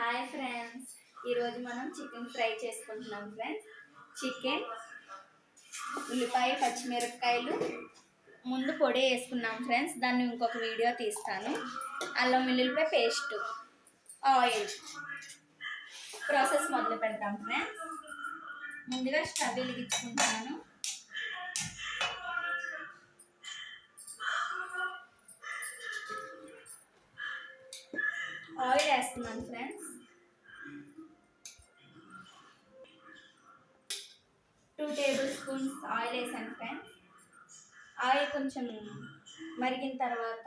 Hi friends ఈరోజు మనం chicken fry చేసుకుంటున్నాం ఫ్రెండ్స్ చికెన్ ఉల్లిపాయ పచ్చిమిరపకాయలు ముందు పొడి వేసుకున్నాం ఫ్రెండ్స్ దాన్ని ఇంకొక వీడియో తీస్తాను. అల్లం వెల్లుల్లిపాయ పేస్ట్ ఆయిల్. ప్రాసెస్ మొదలు పెడతాం ఫ్రెండ్స్ ముందుగా స్టవ్ వెలిగించుకుంటాను. ఆయిల్ వేస్తున్నాను ఫ్రెండ్స్ టేబుల్ స్పూన్స్ ఆయిల్ వేసాను ఫ్రెండ్స్ ఆయిల్ కొంచెం మరిగిన తర్వాత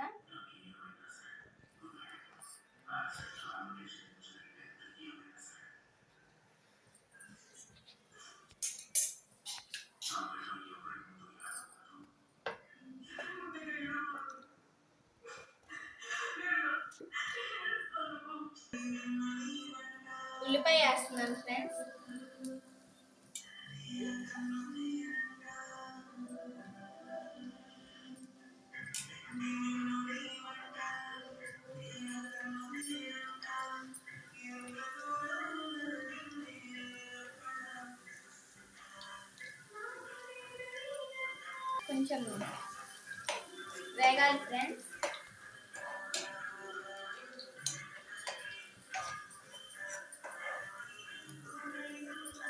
ఉల్లిపాయ వేస్తున్నాను ఫ్రెండ్స్ కొంచెం వేగాలి ఫ్రెండ్స్.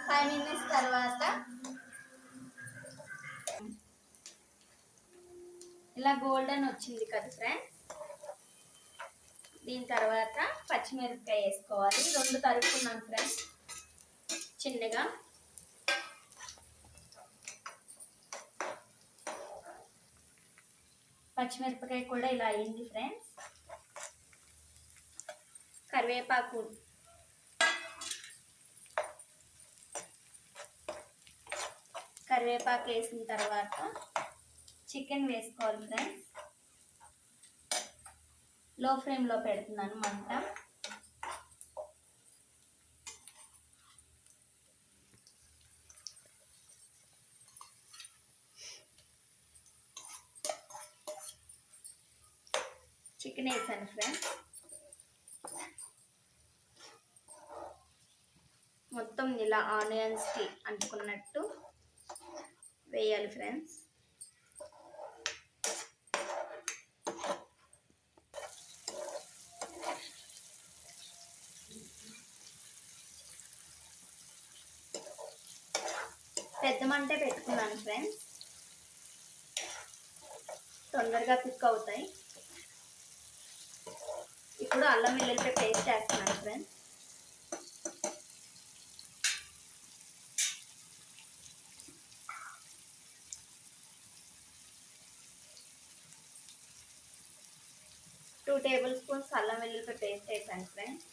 ఫైవ్ మినిట్స్ తర్వాత ఇలా గోల్డెన్ వచ్చింది కదా ఫ్రెండ్స్ దీని తర్వాత పచ్చిమిరపకాయ వేసుకోవాలి. రెండు తరుపుకున్నాను ఫ్రెండ్స్ చిన్నగా. పచ్చిమిరపకాయ కూడా ఇలా అయింది ఫ్రెండ్స్. కరివేపాకు. కరివేపాకు వేసిన తర్వాత చికెన్ వేసుకోవాలి ఫ్రెండ్స్. లో ఫ్లేమ్లో పెడుతున్నాను మంట. చికెన్ వేసాను ఫ్రెండ్స్ మొత్తం ఇలా ఆనియన్స్కి అంటుకున్నట్టు వేయాలి ఫ్రెండ్స్ పెద్ద మంటే పెట్టుకున్నాను ఫ్రెండ్స్ తొందరగా కుక్ అవుతాయి. ఇప్పుడు అల్లం వెల్లుల్లిపాయ పేస్ట్ వేస్తున్నాను ఫ్రెండ్స్ టూ టేబుల్ స్పూన్స్ అల్లం వెల్లుల్లిపాయ పేస్ట్ వేసాను ఫ్రెండ్స్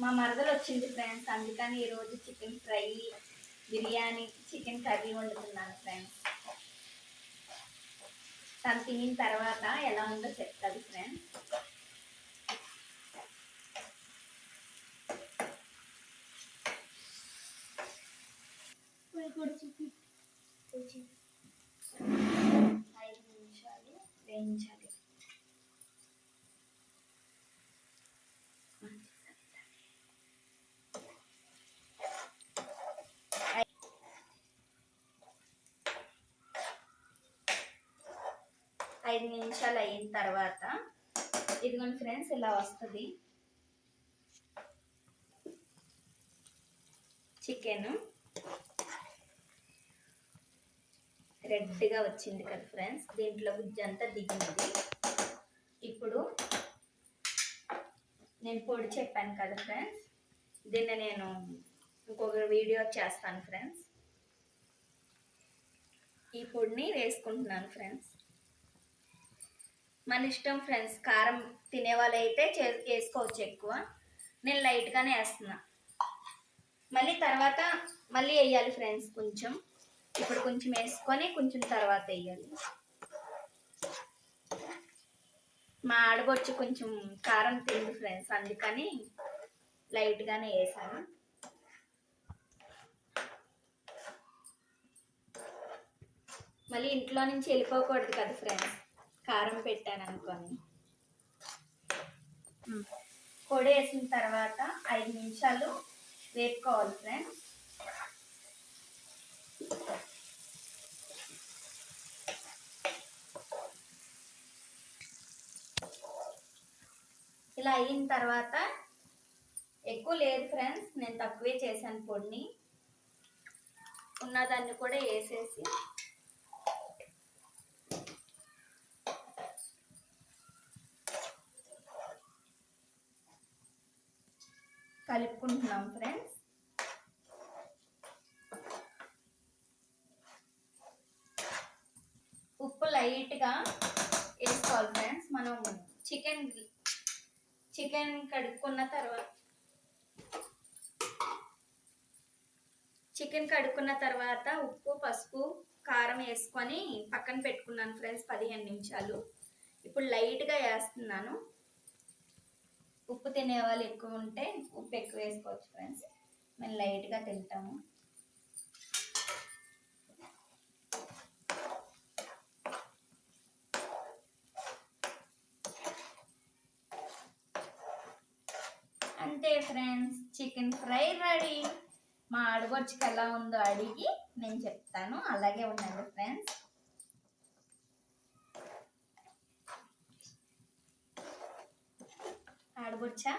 మా మరదలు వచ్చింది ఫ్రెండ్స్. అందుకని ఈరోజు chicken fry biryani chicken curry వండుతున్నాను friends. తను తినిన తర్వాత ఎలా ఉందో చెప్తుంది ఫ్రెండ్స్. ఐదు నిమిషాలు. వేయించాలి ఐదు నిమిషాలు అయిన తర్వాత ఇదిగోండి ఫ్రెండ్స్ ఇలా వస్తుంది. చికెన్ రెడ్గా వచ్చింది కదా ఫ్రెండ్స్ దీంట్లో గుజ్జు అంతా దిగింది. ఇప్పుడు నేను పొడి చెప్పాను కదా ఫ్రెండ్స్ దీన్ని నేను ఇంకొక వీడియో చేస్తాను ఫ్రెండ్స్. ఈ పొడిని వేసుకుంటున్నాను ఫ్రెండ్స్. మన ఇష్టం ఫ్రెండ్స్ కారం తినే వాళ్ళు అయితే వేసుకోవచ్చు ఎక్కువ. నేను లైట్గానే వేస్తున్నా. మళ్ళీ తర్వాత మళ్ళీ వేయాలి ఫ్రెండ్స్ కొంచెం. ఇప్పుడు కొంచెం వేసుకొని కొంచెం తర్వాత వేయాలి. మా ఆడబొచ్చి కొంచెం కారం తింది ఫ్రెండ్స్ అందుకని లైట్గానే వేసాను. మళ్ళీ ఇంట్లో నుంచి వెళ్ళిపోకూడదు కదా ఫ్రెండ్స్ కారం పెట్టాను అనుకొని పొడి వేసిన తర్వాత ఐదు నిమిషాలు వేపుకోవాలి ఫ్రెండ్స్. ఇలా అయిన తర్వాత ఎక్కువ లేదు ఫ్రెండ్స్ నేను తక్కువే చేశాను పొడిని. ఉన్నదాన్ని కూడా వేసేసి కలుపుకుంటున్నాం ఫ్రెండ్స్. ఉప్పు లైట్గా వేసుకోవాలి ఫ్రెండ్స్. మనం చికెన్ చికెన్ కడుక్కున్న తర్వాత చికెన్ కడుక్కున్న తర్వాత ఉప్పు పసుపు కారం వేసుకొని పక్కన పెట్టుకున్నాను ఫ్రెండ్స్ పదిహేను నిమిషాలు. ఇప్పుడు లైట్గా వేస్తున్నాను. ఉప్పు తినే వాళ్ళు ఎక్కువ ఉంటే ఉప్పు ఎక్కువ వేసుకోవచ్చు ఫ్రెండ్స్ మేము లైట్గా తింటాము. అంతే ఫ్రెండ్స్ చికెన్ ఫ్రై రెడీ మా ఆడగొచ్చుకి ఎలా ఉందో అడిగి నేను చెప్తాను. అలాగే ఉండండి ఫ్రెండ్స్ ఆడబొచ్చా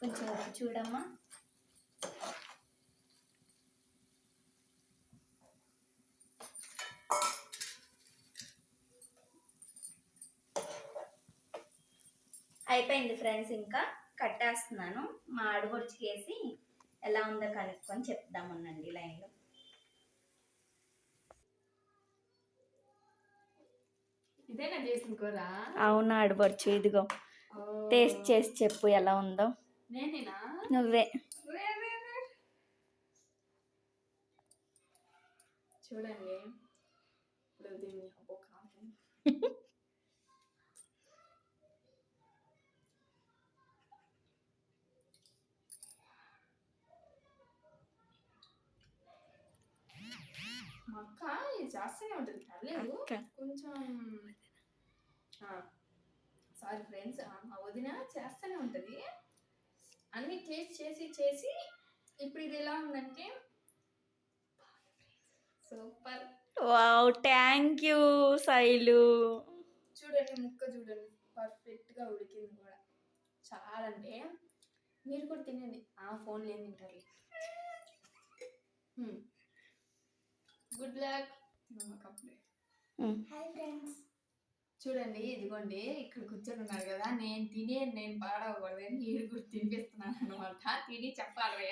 కొంచెం చూడమ్మా. అయిపోయింది ఫ్రెండ్స్ ఇంకా కట్టేస్తున్నాను. మా ఆడబొడుచుకి వేసి ఎలా ఉందో కనుక్కొని చెప్దామనండి లైన్లో. ఇదేనా చేసిన కూర? అవును ఆడబొడుచు ఇదిగో. టేస్ట్ చేసి చెప్పు ఎలా ఉందో. నువ్వే. చూడండి. అక్క ఇది చేస్తూనే ఉంటుంది. పర్లేదు. కొంచెం సారీ ఫ్రెండ్స్ మా వదిన చేస్తూనే ఉంటుంది. అన్ని టేస్ట్ చేసి చేసి ఇప్పుడు ఇది ఎలా ఉందంటే super wow thank you Shailu చూడండి ముక్క చూడండి. పర్ఫెక్ట్గా ఉడికింది కూడా. చాలా అంటే మీరు కూడా తినండి. ఆ ఫోన్ లేని తింటారు. గుడ్ లక్ హాయ్ ఫ్రెండ్స్ చూడండి ఇదిగోండి ఇక్కడ కూర్చొని ఉన్నారు కదా నేను తినే నేను పాడవకూడదని మీరు కూడా తినిపిస్తున్నాను అనమాట తిని చెప్పాలి.